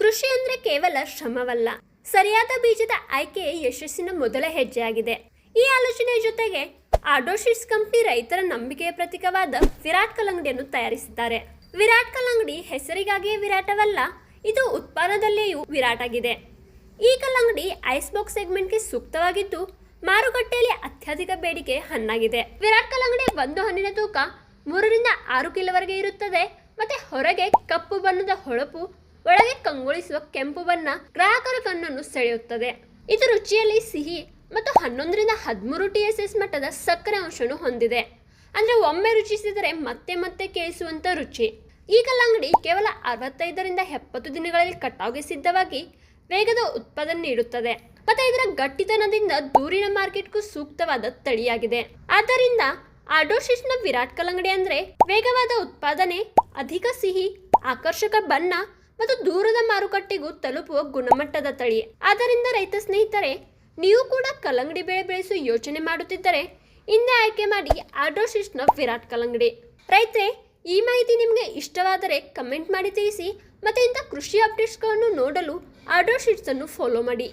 ಕೃಷಿ ಅಂದ್ರೆ ಕೇವಲ ಶ್ರಮವಲ್ಲ. ಸರಿಯಾದ ಬೀಜದ ಆಯ್ಕೆಯೇ ಯಶಸ್ಸಿನ ಮೊದಲ ಹೆಜ್ಜೆಯಾಗಿದೆ. ಈ ಆಲೋಚನೆಯ ಜೊತೆಗೆ ಆಡೋಶಿಸ್ ಕಂಪನಿ ರೈತರ ನಂಬಿಕೆಯ ಪ್ರತೀಕವಾದ ವಿರಾಟ್ ಕಲ್ಲಂಗಡಿಯನ್ನು ತಯಾರಿಸಿದ್ದಾರೆ. ವಿರಾಟ್ ಕಲ್ಲಂಗಡಿ ಹೆಸರಿಗಾಗಿಯೇ ವಿರಾಟವಲ್ಲ, ಇದು ಉತ್ಪಾದದಲ್ಲಿಯೂ ವಿರಾಟ್ ಆಗಿದೆ ಈ ಕಲ್ಲಂಗಡಿ ಐಸ್ ಬಾಕ್ಸ್ ಸೆಗ್ಮೆಂಟ್ಗೆ ಸೂಕ್ತವಾಗಿದ್ದು, ಮಾರುಕಟ್ಟೆಯಲ್ಲಿ ಅತ್ಯಧಿಕ ಬೇಡಿಕೆ ಹಣ್ಣಾಗಿದೆ. ವಿರಾಟ್ ಕಲ್ಲಂಗಡಿ ಒಂದು ಹಣ್ಣಿನ ತೂಕ ಮೂರರಿಂದ ಆರು ಕಿಲೋವರೆಗೆ ಇರುತ್ತದೆ, ಮತ್ತೆ ಹೊರಗೆ ಕಪ್ಪು ಬಣ್ಣದ ಹೊಳಪು ಕಂಗೊಳಿಸುವ ಕೆಂಪು ಬಣ್ಣ ಗ್ರಾಹಕರ ಕಣ್ಣನ್ನು ಸೆಳೆಯುತ್ತದೆ. ಇದು ರುಚಿಯಲ್ಲಿ ಸಿಹಿ ಮತ್ತು ಹನ್ನೊಂದರಿಂದ ಹದಿಮೂರು ಟಿ ಎಸ್ ಎಸ್ ಮಟ್ಟದ ಸಕ್ಕರೆ ಅಂಶವನ್ನು ಹೊಂದಿದೆ. ಅಂದರೆ ಒಮ್ಮೆ ರುಚಿಸಿದರೆ ಮತ್ತೆ ಮತ್ತೆ ಕೇಳಿಸುವಂಥ ರುಚಿ. ಈ ಕಲ್ಲಂಗಡಿ ಕೇವಲ ಅರವತ್ತೈದರಿಂದ ಎಪ್ಪತ್ತು ದಿನಗಳಲ್ಲಿ ಕಟಾವಿಗೆ ಸಿದ್ಧವಾಗಿ ವೇಗದ ಉತ್ಪಾದನೆ ನೀಡುತ್ತದೆ. ಮತ್ತು ಇದರ ಗಟ್ಟಿತನದಿಂದ ದೂರಿನ ಮಾರ್ಕೆಟ್ಗೂ ಸೂಕ್ತವಾದ ತಳಿಯಾಗಿದೆ. ಆದ್ದರಿಂದ ಆಡೋಶಿಸ್ನ ವಿರಾಟ್ ಕಲ್ಲಂಗಡಿ ಅಂದರೆ ವೇಗವಾದ ಉತ್ಪಾದನೆ, ಅಧಿಕ ಸಿಹಿ, ಆಕರ್ಷಕ ಬಣ್ಣ ಮತ್ತು ದೂರದ ಮಾರುಕಟ್ಟೆಗೂ ತಲುಪುವ ಗುಣಮಟ್ಟದ ತಳಿ. ಆದ್ದರಿಂದ ರೈತ ಸ್ನೇಹಿತರೆ, ನೀವು ಕೂಡ ಕಲ್ಲಂಗಡಿ ಬೆಳೆ ಬೆಳೆಸುವ ಯೋಚನೆ ಮಾಡುತ್ತಿದ್ದರೆ, ಹಿಂದೆ ಆಯ್ಕೆ ಮಾಡಿ ಆಡೋಶಿಸ್ನ ವಿರಾಟ್ ಕಲ್ಲಂಗಡಿ. ರೈತರೆ, ಈ ಮಾಹಿತಿ ನಿಮಗೆ ಇಷ್ಟವಾದರೆ ಕಮೆಂಟ್ ಮಾಡಿ ತಿಳಿಸಿ ಮತ್ತು ಇಂಥ ಕೃಷಿ ಅಪ್ಡೇಟ್ಸ್ಗಳನ್ನು ನೋಡಲು ಆಡ್ರೋ ಶೀಟ್ಸನ್ನು ಫಾಲೋ ಮಾಡಿ.